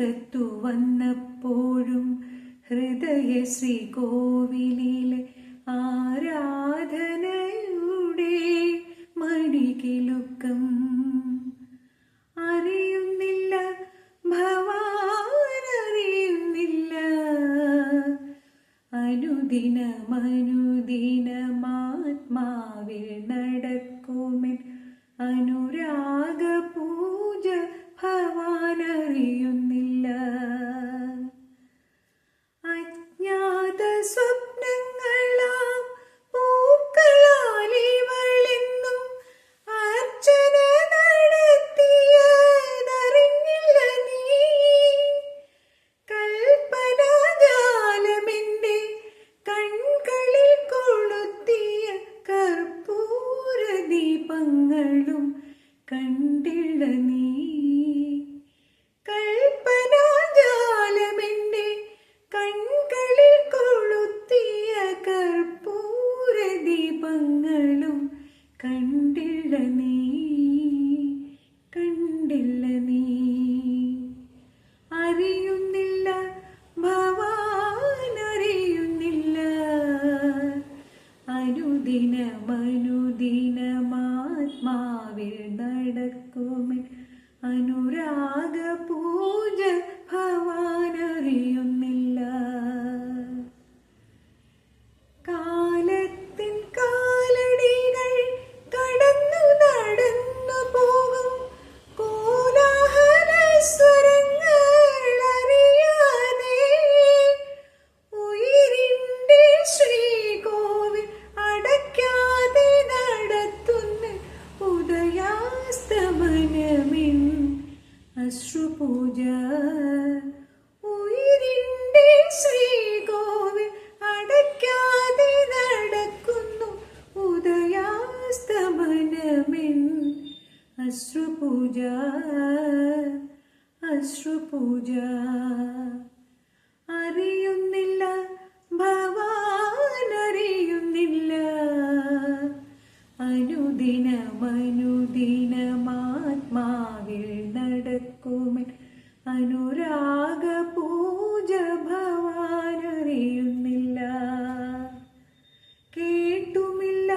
അരികത്തു വന്നപ്പോഴും ഹൃദയ ശ്രീ ശ്രീകോവിലിലെ ആരാധനയുടെ മണികിലുക്കം അറിയുന്നില്ല ഭവാനറിയുന്നില്ല അനുദിനമനുദിനമാത്മാവിൽ ദീപങ്ങളും കണ്ടിട നീ. കൽപ്പനാജാലമെന്റെ കൺകളിൽ കൊളുത്തിയ കർപ്പൂര ദീപങ്ങളും കണ്ടിട നീ. അനുരാഗ പൂജ ഭവാൻ അശ്രുപൂജ ഉയിരിന്റെ ശ്രീകോവിൽ അടയ്ക്കാതെ നടക്കുന്നു ഉദയാസ്തമനമിൻ. അശ്രുപൂജ അശ്രുപൂജ. അറിയുന്നില്ല ഭവാൻ അറിയുന്നില്ല അനുരാഗ പൂജ ഭവാനറിയുന്നില്ല കേട്ടുമില്ല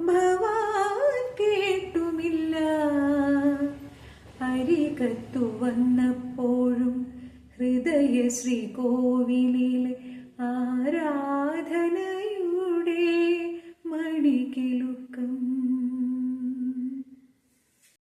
ഭവാൻ കേട്ടുമില്ല. അരികത്തു വന്നപ്പോഴും ഹൃദയ ശ്രീകോവിലിലെ ആരാധനയുടെ മടികിലു